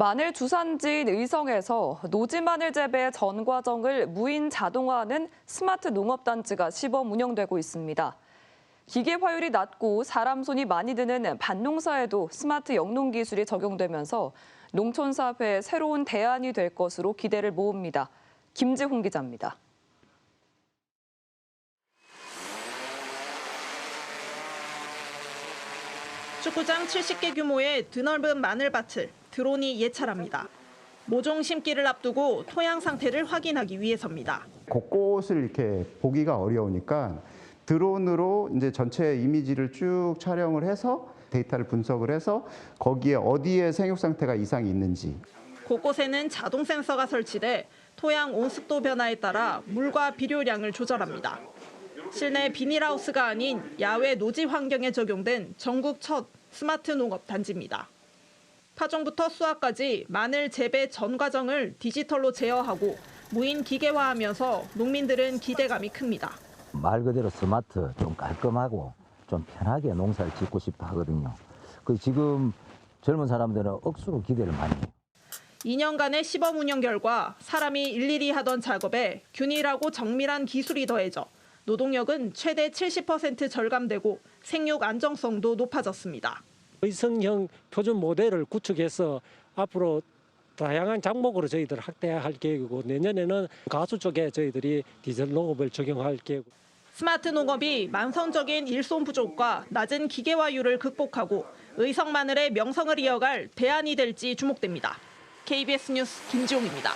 마늘 주산지인 의성에서 노지 마늘 재배 전 과정을 무인 자동화하는 스마트 농업단지가 시범 운영되고 있습니다. 기계 화율이 낮고 사람 손이 많이 드는 밭농사에도 스마트 영농 기술이 적용되면서 농촌 사회의 새로운 대안이 될 것으로 기대를 모읍니다. 김지훈 기자입니다. 축구장 70개 규모의 드넓은 마늘밭을 드론이 예찰합니다. 모종 심기를 앞두고 토양 상태를 확인하기 위해서입니다. 곳곳을 이렇게 보기가 어려우니까 드론으로 이제 전체 이미지를 쭉 촬영을 해서 데이터를 분석을 해서 거기에 어디에 생육 상태가 이상이 있는지 곳곳에는 자동 센서가 설치돼 토양 온습도 변화에 따라 물과 비료량을 조절합니다. 실내 비닐하우스가 아닌 야외 노지 환경에 적용된 전국 첫 스마트 농업 단지입니다. 파종부터 수확까지 마늘 재배 전 과정을 디지털로 제어하고 무인 기계화하면서 농민들은 기대감이 큽니다. 말 그대로 스마트, 좀 깔끔하고 좀 편하게 농사를 짓고 싶어 하거든요. 그 지금 젊은 사람들은 억수로 기대를 많이 해요. 2년간의 시범 운영 결과 사람이 일일이 하던 작업에 균일하고 정밀한 기술이 더해져 노동력은 최대 70% 절감되고 생육 안정성도 높아졌습니다. 의성형 표준 모델을 구축해서 앞으로 다양한 작목으로 저희들 확대할 계획이고 내년에는 가수 쪽에 저희들이 디젤 농업을 적용할 계획. 스마트 농업이 만성적인 일손 부족과 낮은 기계화율을 극복하고 의성 마늘의 명성을 이어갈 대안이 될지 주목됩니다. KBS 뉴스 김지용입니다.